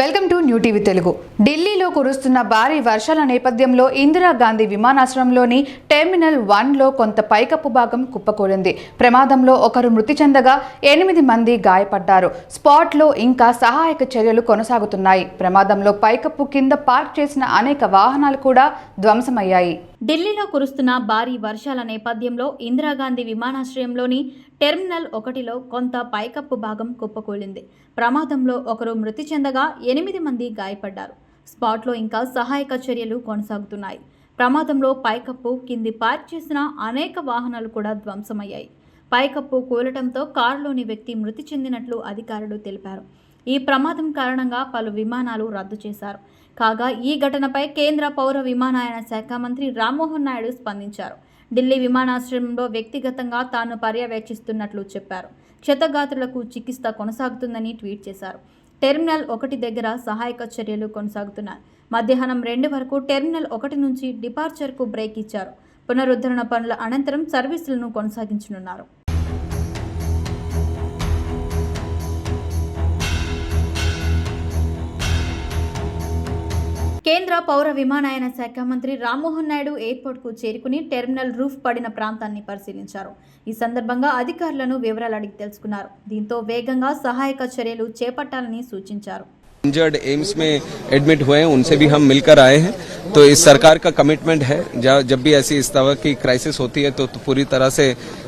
Welcome to new TV Telugu. ఢిల్లీలో కురుస్తున్న భారీ వర్షాల నేపథ్యంలో ఇందిరాగాంధీ విమానాశ్రయంలోని టెర్మినల్ వన్లో కొంత పైకప్పు భాగం కుప్పకూలింది. ప్రమాదంలో ఒకరు మృతి చెందగా ఎనిమిది మంది గాయపడ్డారు. స్పాట్లో ఇంకా సహాయక చర్యలు కొనసాగుతున్నాయి. ప్రమాదంలో పైకప్పు కింద పార్క్ చేసిన అనేక వాహనాలు కూడా ధ్వంసమయ్యాయి. ఢిల్లీలో కురుస్తున్న భారీ వర్షాల నేపథ్యంలో ఇందిరాగాంధీ విమానాశ్రయంలోని టెర్మినల్ ఒకటిలో కొంత పైకప్పు భాగం కుప్పకూలింది. ప్రమాదంలో ఒకరు మృతి చెందగా ఎనిమిది మంది గాయపడ్డారు. స్పాట్లో ఇంకా సహాయక చర్యలు కొనసాగుతున్నాయి. ప్రమాదంలో పైకప్పు కింది పార్క్ చేసిన అనేక వాహనాలు కూడా ధ్వంసమయ్యాయి. పైకప్పు కూలటంతో కారులోని వ్యక్తి మృతి చెందినట్లు అధికారులు తెలిపారు. ఈ ప్రమాదం కారణంగా పలు విమానాలు రద్దు చేశారు. కాగా ఈ ఘటనపై కేంద్ర పౌర విమానయాన శాఖ మంత్రి రామ్మోహన్ నాయుడు స్పందించారు. ఢిల్లీ విమానాశ్రయంలో వ్యక్తిగతంగా తాను పర్యవేక్షిస్తున్నట్లు చెప్పారు. క్షతగాత్రులకు చికిత్స కొనసాగుతుందని ట్వీట్ చేశారు. టెర్మినల్ ఒకటి దగ్గర సహాయక చర్యలు కొనసాగుతున్నాయి. మధ్యాహ్నం రెండు వరకు టెర్మినల్ ఒకటి నుంచి డిపార్చర్కు బ్రేక్ ఇచ్చారు. పునరుద్ధరణ పనుల అనంతరం సర్వీసులను కొనసాగించనున్నారు. కేంద్ర పౌర విమానయాన శాఖ మంత్రి రామ్మోహన్ నాయుడు ఎయిర్పోర్ట్కు చేరుకుని టెర్మినల్ రూఫ్ పడిన ప్రాంతాన్ని పరిశీలించారు ఈ సందర్భంగా అధికారులను వివరాలు అడిగి తెలుసుకున్నారు దీంతో వేగంగా సహాయక చర్యలు చేపట్టాలని సూచించారు इंजर्ड एम्स में एडमिट हुए हैं उनसे भी हम मिलकर आए हैं तो इस सरकार का कमिटमेंट है जब जब भी ऐसी इस तरह की क्राइसिस होती है तो, तो पूरी तरह से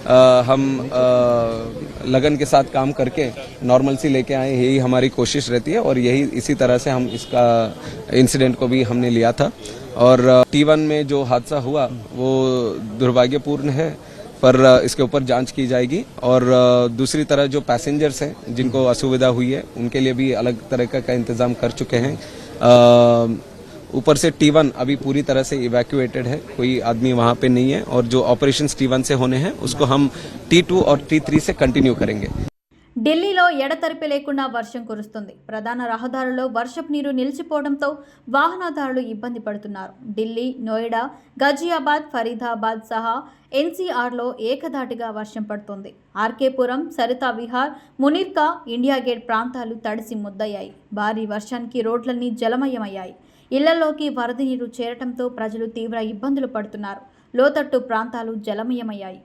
आ, हम आ, लगन के साथ काम करके नॉर्मल सी लेके आए यही हमारी कोशिश रहती है और यही इसी तरह से हम इसका इंसिडेंट को भी हमने लिया था। और टी वन में जो हादसा हुआ वो दुर्भाग्यपूर्ण है पर इसके ऊपर जाँच की जाएगी। और दूसरी तरह जो पैसेंजर्स हैं जिनको असुविधा हुई है उनके लिए भी अलग तरह का, का इंतज़ाम कर चुके हैं। ऊपर से टी वन अभी पूरी तरह से इवैक्यूएटेड है कोई आदमी वहां पे नहीं है और जो ऑपरेशन टी वन से होने हैं उसको हम टी टू और टी थ्री से कंटिन्यू करेंगे ఢిల్లీలో ఎడతెరిపి లేకుండా వర్షం కురుస్తుంది ప్రధాన రహదారుల్లో వర్షపు నీరు నిలిచిపోవడంతో వాహనదారులు ఇబ్బంది పడుతున్నారు ఢిల్లీ నోయిడా గజియాబాద్ ఫరీదాబాద్ సహా ఎన్సీఆర్లో ఏకధాటిగా వర్షం పడుతోంది ఆర్కేపురం సరితా విహార్ మునీర్కా ఇండియా గేట్ ప్రాంతాలు తడిసి ముద్దయ్యాయి భారీ వర్షానికి రోడ్లన్నీ జలమయమయ్యాయి ఇళ్ళలోకి వరద నీరు చేరటంతో ప్రజలు తీవ్ర ఇబ్బందులు పడుతున్నారు. లోతట్టు ప్రాంతాలు జలమయమయ్యాయి.